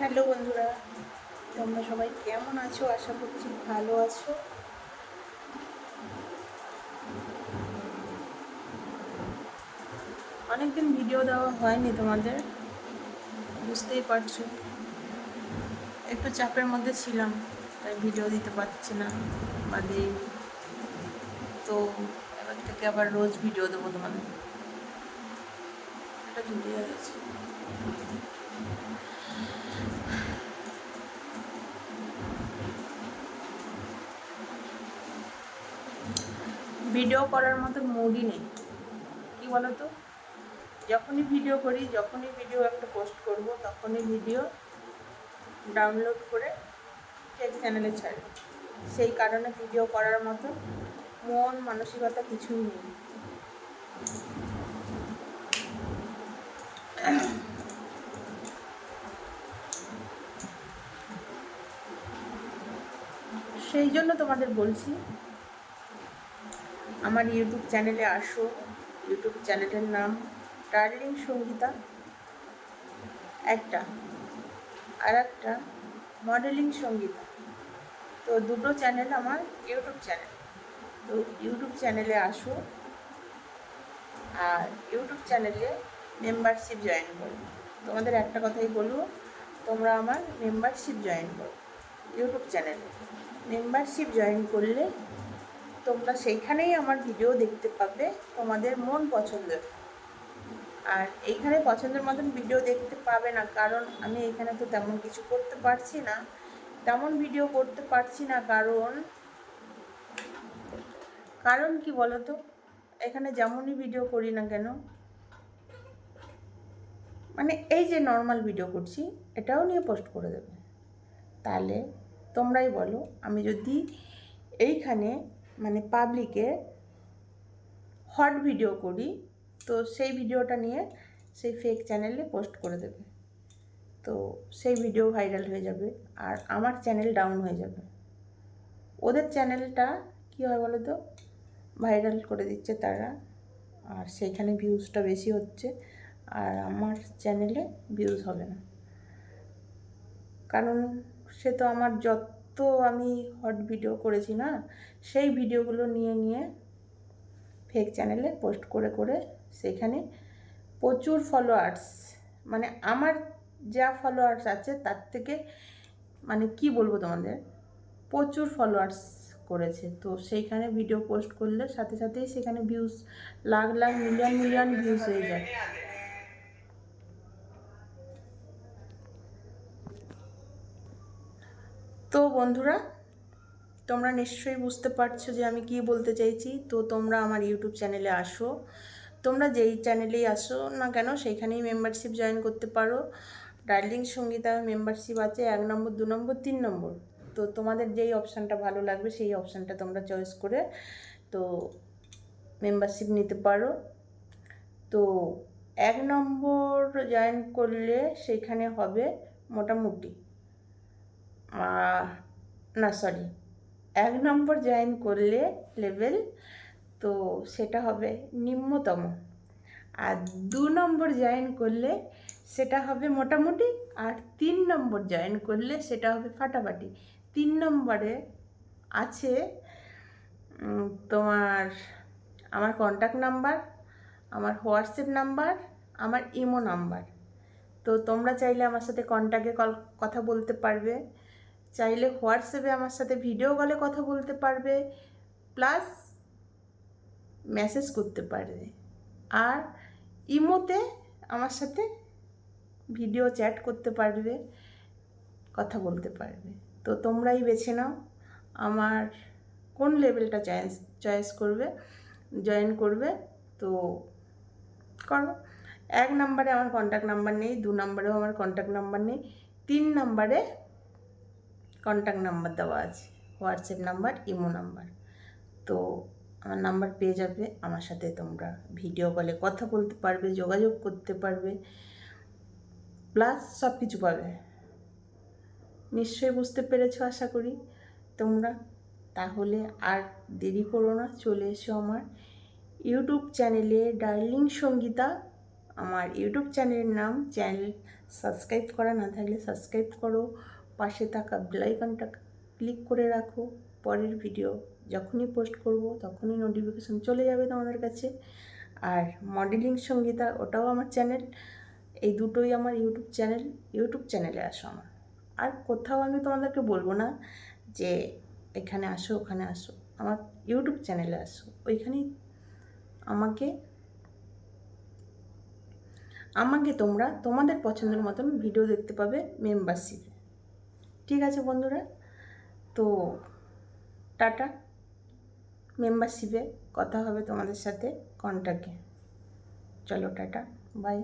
Hello বন্ধুরা, তোমরা সবাই কেমন আছো? আশা করছি ভালো আছো। অনেকদিন ভিডিও দেওয়া হয়নি তোমাদের, বুঝতেই পারছ। একটু চাপের মধ্যে ছিলাম, তাই ভিডিও দিতে পারছি না, বা দিই। তো এবার থেকে আবার রোজ ভিডিও দেবো তোমাদের। এটা জুড়িয়ে গেছে। ভিডিও করার মতো মুডই নেই। কি বলো তো যখনই ভিডিও করি, যখনই ভিডিও একটা পোস্ট করব, তখনই ভিডিও ডাউনলোড করে ফেক চ্যানেলে ছাড়ি। সেই কারণে ভিডিও করার মতো মন, মানসিকতা কিছুই নেই। সেই জন্য তোমাদের বলছি আমার ইউটিউব চ্যানেলে আসো। ইউটিউব চ্যানেলের নাম ডার্লিং সঙ্গীতা একটা। আর একটা মডেলিং সঙ্গীতা তো দুটো চ্যানেল আমার ইউটিউব চ্যানেল তো ইউটিউব চ্যানেলে আসো আর ইউটিউব চ্যানেলে মেম্বারশিপ জয়েন করো। তোমাদের একটা কথাই বলব, তোমরা আমার মেম্বারশিপ জয়েন করো। ইউটিউব চ্যানেলে মেম্বারশিপ জয়েন করলে তোমরা সেইখানেই আমার ভিডিও দেখতে পাবে, তোমাদের মন পছন্দের। আর এইখানে পছন্দের মতন ভিডিও দেখতে পাবে না, কারণ আমি এখানে তো তেমন কিছু করতে পারছি না। তেমন ভিডিও করতে পারছি না, কারণ কারণ কি বলো তো এখানে যেমনই ভিডিও করি না কেন মানে এই যে নর্মাল ভিডিও করছি, এটাও নিয়ে পোস্ট করে দেবে। তাহলে তোমরাই বলো, আমি যদি এইখানে মানে পাবলিকে হট ভিডিও করি, তো সেই ভিডিওটা নিয়ে সেই ফেক চ্যানেলে পোস্ট করে দেবে। তো সেই ভিডিও ভাইরাল হয়ে যাবে আর আমার চ্যানেল ডাউন হয়ে যাবে। ওদের চ্যানেলটা কী হয় বলো তো ভাইরাল করে দিচ্ছে তারা আর সেইখানে ভিউজটা বেশি হচ্ছে আর আমার চ্যানেলে ভিউজ হবে না। কারণ সে তো আমার যত আমি হট ভিডিও করেছি না, সেই ভিডিওগুলো নিয়ে নিয়ে ফেক চ্যানেলে পোস্ট করে করে সেখানে প্রচুর ফলোয়ার্স মানে আমার যা ফলোয়ার্স আছে তার থেকে মানে কি বলব তোমাদের, প্রচুর ফলোয়ার্স করেছে। তো সেইখানে ভিডিও পোস্ট করলে সাথে সাথেই সেখানে views lakh lakh million million views হয়ে যায়। তো বন্ধুরা, তোমরা নিশ্চয়ই বুঝতে পারছ যে আমি কি বলতে চাইছি। তো তোমরা আমার ইউটিউব চ্যানেলে আসো। তোমরা যেই চ্যানেলেই আসো না কেন, সেইখানেই মেম্বারশিপ জয়েন করতে পারো। ডার্লিং সঙ্গীতা মেম্বারশিপ আছে এক নম্বর, দু নম্বর, তিন নম্বর। তো তোমাদের যেই অপশানটা ভালো লাগবে, সেই অপশানটা তোমরা চয়েস করে তো মেম্বারশিপ নিতে পারো। তো এক নম্বর জয়েন করলে সেইখানে হবে মোটামুটি। না সরি এক নম্বর জয়েন করলে লেভেল তো সেটা হবে নিম্নতম। আর দু নম্বর জয়েন করলে সেটা হবে মোটামুটি, আর তিন নম্বর জয়েন করলে সেটা হবে ফাটাফাটি। তিন নম্বরে আছে তোমার আমার কন্ট্যাক্ট নাম্বার আমার হোয়াটসঅ্যাপ নাম্বার আমার ইমো নাম্বার তো তোমরা চাইলে আমার সাথে কন্ট্যাক্টে কল কথা বলতে পারবে। চাইলে হোয়াটসঅ্যাপে আমার সাথে ভিডিও কলে কথা বলতে পারবে প্লাস মেসেজ করতে পারবে। আর ইমোতে আমার সাথে ভিডিও চ্যাট করতে পারবে, কথা বলতে পারবে। তো তোমরাই বেছে নাও, আমার কোন লেভেলটা চয়েস চয়েস করবে জয়েন করবে, তো করো। এক নাম্বারে আমার কন্ট্যাক্ট নাম্বার নেই, দু নম্বরেও আমার কন্ট্যাক্ট নাম্বার নেই, তিন নাম্বারে কন্ট্যাক্ট নাম্বার দেওয়া আছে হোয়াটসঅ্যাপ নাম্বার ইমো নাম্বার তো আমার নাম্বার পেয়ে যাবে, আমার সাথে তোমরা ভিডিও কলে কথা বলতে পারবে, যোগাযোগ করতে পারবে প্লাস সব কিছু পাবে। নিশ্চয়ই বুঝতে পেরেছ আশা করি। তোমরা তাহলে আর দেরি করো না, চলে এসো আমার ইউটিউব চ্যানেলে ডার্লিং সঙ্গীতা আমার ইউটিউব চ্যানেলের নাম চ্যানেল সাবস্ক্রাইব করা না থাকলে সাবস্ক্রাইব করো। পাশে থাকা বেলাইকনটা ক্লিক করে রাখো। পরের ভিডিও যখনই পোস্ট করব, তখনই নোটিফিকেশন চলে যাবে তোমাদের কাছে। আর মডেলিং সঙ্গীতা, ওটাও আমার চ্যানেল এই দুটোই আমার ইউটিউব চ্যানেল ইউটিউব চ্যানেলে আসো আমার। আর কোথাও আমি তোমাদেরকে বলব না যে, এখানে আসো, ওখানে আসো। আমার ইউটিউব চ্যানেলে আসো। ওইখানেই আমাকে আমাকে তোমরা তোমাদের পছন্দের মতন ভিডিও দেখতে পাবে মেম্বারশিপে ঠিক আছে বন্ধুরা? তো টাটা। মেম্বারশিপে কথা হবে তোমাদের সাথে কন্ট্যাক্টে চলো টাটা বাই